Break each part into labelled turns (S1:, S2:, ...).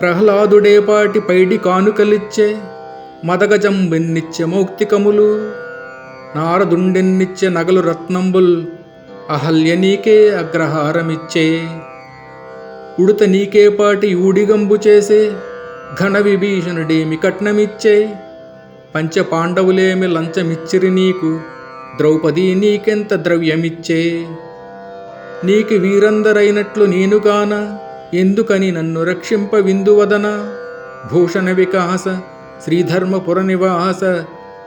S1: ప్రహ్లాదుడేపాటి పైడి కానుకలిచ్చే మదగజంబెన్నిచ్చే మౌక్తికములు నారదుండెన్నిచ్చే నగలు రత్నంబుల్ అహల్య నీకే అగ్రహారమిచ్చే ఉడుత నీకేపాటి ఊడిగంబు చేసే ఘన విభీషణుడేమి కట్నమిచ్చే పంచపాండవులేమి లంచమిచ్చిరి నీకు ద్రౌపది నీకెంత ద్రవ్యమిచ్చే నీకు వీరందరైనట్లు నేనుగాన ఎందుకని నన్ను రక్షింప విందువదన భూషణ వికాస శ్రీధర్మపుర నివాస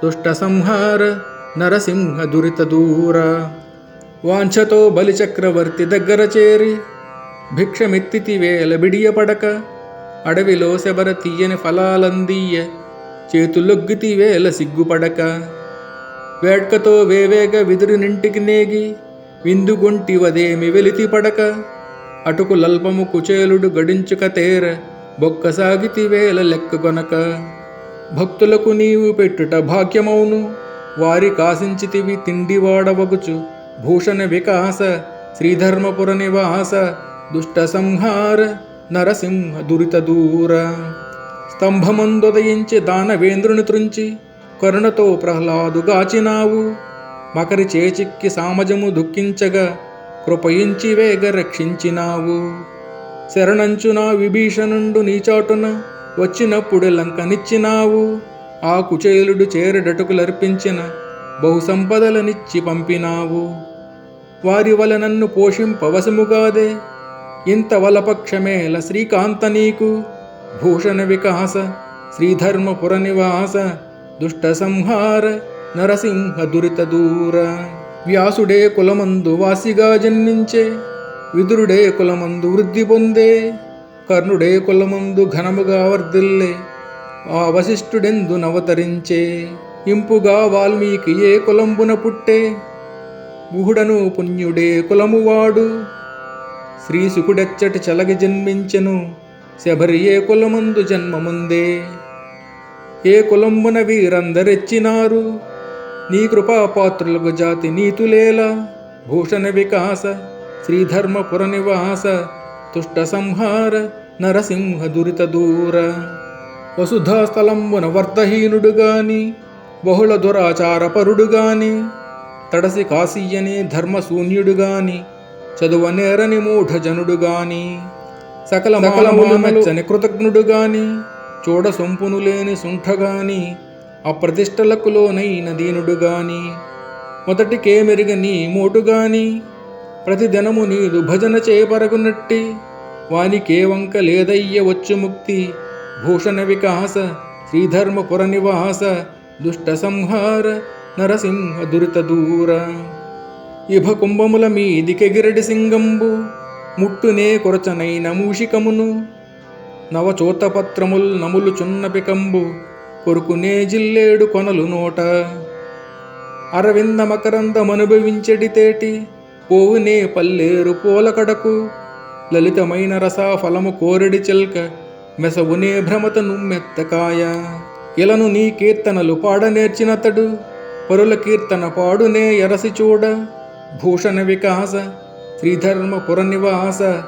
S1: దుష్ట సంహార నరసింహ దురిత దూర. వాంఛతో బలిచక్రవర్తి దగ్గర చేరి భిక్షమెత్తితి వేల బిడియపడక అడవిలో శబర తీయని ఫలాలందీయ చేతులొగ్గితి వేల సిగ్గుపడక వేడ్కతో వేవేగ విదురినింటికి నేగి విందుగొంటివదేమి వెలితి పడక. అటుకు లల్పము కుచేలుడు గడించుక తేర బొక్కసాగితి వేల లెక్కగొనక భక్తులకు నీవు పెట్టుట భాగ్యమౌను వారి కాసించితివి తిండివాడవగుచు భూషణ వికాస శ్రీధర్మపుర నివాస దుష్ట సంహార నరసింహ దురిత దూర. స్తంభమందుదయించి దానవేంద్రుని త్రుంచి కరుణతో ప్రహ్లాదుగాచినావు మకరి చేచిక్కి సామజము దుఃఖించగా కృపయించి వేగ రక్షించినావు. శరణంచున విభీషణుండు నీచాటున వచ్చినప్పుడు లంకనిచ్చినావు. ఆ కుచేలుడు చేరడటుకులర్పించిన బహు సంపదలనిచ్చి పంపినావు. వారి వల నన్ను పోషింపవశముగాదే. ఇంత వలపక్షమేల శ్రీకాంత నీకు. భూషణ వికాస శ్రీధర్మపుర నివాస దుష్ట సంహార నరసింహ దురిత దూర. వ్యాసుడే కులమందు వాసిగా జన్మించే విదురుడే కులమందు వృద్ధి పొందే కర్ణుడే కులమందు ఘనముగా వర్ధిల్లే ఆ వశిష్ఠుడెందు నవతరించే ఇంపుగా వాల్మీకి ఏ కులంబున పుట్టే గుహుడను పుణ్యుడే కులమువాడు. శ్రీసుకుడెచ్చటి చలగి జన్మించెను శబరి ఏ కులమందు జన్మముందే. ఏ కులంబున వీరందరెచ్చినారు? నీ కృపాపాత్రులకు జాతి నీతులేలా భూషణ వికాస శ్రీధర్మపుర నివాస తుష్ట సంహార నరసింహ దురిత దూర. వసుధాస్థలంబున వర్ధహీనుడు గాని బహుళ దురాచార పరుడు గాని తడసి కాశీయని ధర్మశూన్యుడు గాని చదువనేరని మూఢజనుడు గాని సకల సకలములు మెచ్చని కృతజ్ఞుడు గాని చూడ సొంపును లేని సుంఠగాని అప్రతిష్టలకు లోనైన దీనుడు గాని మొదటికే మెరుగని మోటుగాని ప్రతిదినము నీదు భజన చేపరగునట్టి వానికే వంక లేదయ్య వచ్చు ముక్తి భూషణ వికాస శ్రీధర్మపుర నివాస దుష్ట సంహార నరసింహ దురిత దూర. ఇభ కుంభముల మీదికెగిరడి సింగంబు ముట్టునే కొరచనైన మూషికమును నవచోతపత్రముల్ నములు చున్నపికంబు కొరుకునే జిల్లేడు కొనలు నోట. అరవింద మకరందమనుభవించెడితేటి పోవునే పల్లేరు పూలకడకు. లలితమైన రసాఫలము కోరెడి చిల్క మెసవునే భ్రమతను మెత్తకాయ ఇలను నీ కీర్తనలు పాడనేర్చినతడు పరుల కీర్తన పాడునే ఎరసి చూడ. భూషణ వికాస శ్రీధర్మపుర నివాస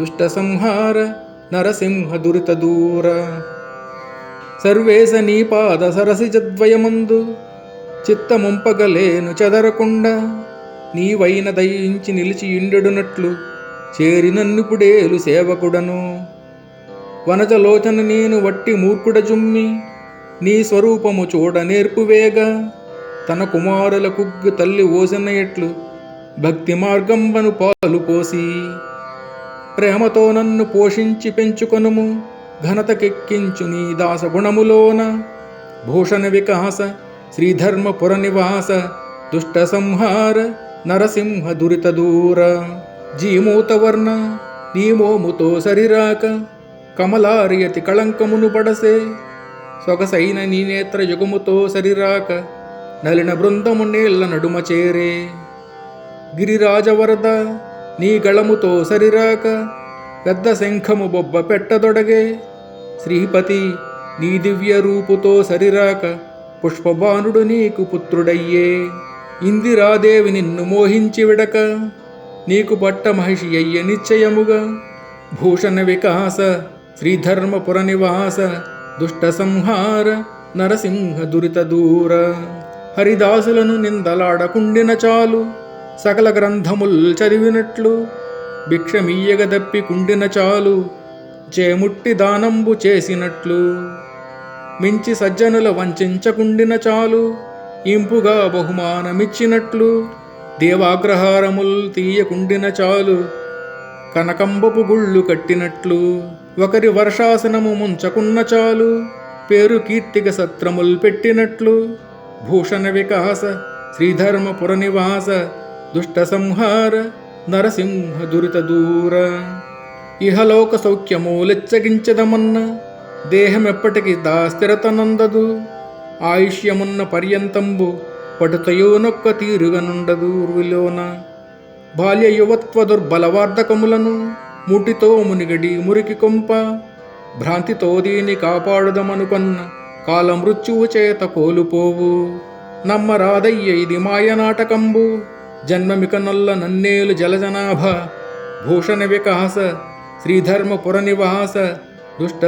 S1: దుష్ట సంహార నరసింహ దురిత దూర. సర్వేశ నీ పాద సరసిజద్వయమందు చిత్తముంపగలేను చెదరకుండా నీవైన దయించి నిలిచి ఇండెడునట్లు చేరినన్నుపుడేలు సేవకుడను. వనజలోచన నేను వట్టి మూర్ఖుడ జుమ్మి నీ స్వరూపము చూడ నేర్పువేగా తన కుమారుల కుగ్గు తల్లి ఓసిన ఎట్లు భక్తి మార్గంబను పాలు పోసి ప్రేమతో నన్ను పోషించి పెంచుకొనుము. ఘనతకెక్కించు నీ దాసగుణములోన భూషణ వికాస శ్రీధర్మపుర నివాస దుష్ట సంహార నరసింహ దురిత దూర. జీమూతవర్ణ నీమోముతో సరిరాక కమలారియతి కళంకమును పడసే. సొగసైన నీ నేత్ర యుగముతో సరిరాక నలిన బృందము నీళ్ళ నడుమ చేరే. గిరిరాజవరద నీ గళముతో సరిరాక పెద్ద శంఖము బొబ్బ పెట్టదొడగే. శ్రీపతి నీ దివ్య రూపుతో సరిరాక పుష్పబాణుడు నీకు పుత్రుడయ్యే. ఇందిరాదేవి నిన్ను మోహించి విడక నీకు పట్ట మహిషి అయ్య నిశ్చయముగా. భూషణ వికాస శ్రీధర్మపుర నివాస దుష్ట సంహార నరసింహ దురిత దూర. హరిదాసులను నిందలాడకుండిన చాలు సకల గ్రంథముల్ చదివినట్లు భిక్షమీయగ దప్పి కుండిన చాలు చేముట్టి దానంబు చేసినట్లు. మించి సజ్జనుల వంచకుండిన చాలు. ఇంపుగా బహుమానమిచ్చినట్లు. దేవాగ్రహారముల్ తీయకుండిన చాలు. కనకంబపు గుళ్ళు కట్టినట్లు. ఒకరి వర్షాసనము ముంచకున్న చాలు. పేరు కీర్తిక సత్రముల్ పెట్టినట్లు. భూషణ వికాస శ్రీధర్మపుర నివాస దుష్ట సంహార నరసింహ దురిత దూర. ఇహలోక సౌఖ్యమూలెచ్చగించదమన్న దేహమెప్పటికి దాస్థిరతనందదు ఆయుష్యమున్న పర్యంతంబు పటుతయోనొక్క తీరుగనుండదు ఉర్విలోన బాల్య యువత్వ దుర్బలవార్ధకములను ముటితో మునిగడి మురికి కొంప భ్రాంతితో దీని కాపాడుదమనుకొన్న కాలమృత్యువు చేత కోలుపోవు. నమ్మరాదయ్య ఇది మాయనాటకంబు. జన్మమిక నొల్ల నన్నేలు జలజనాభ. భూషణ వికాస శ్రీధర్మపుర నివాస దుష్ట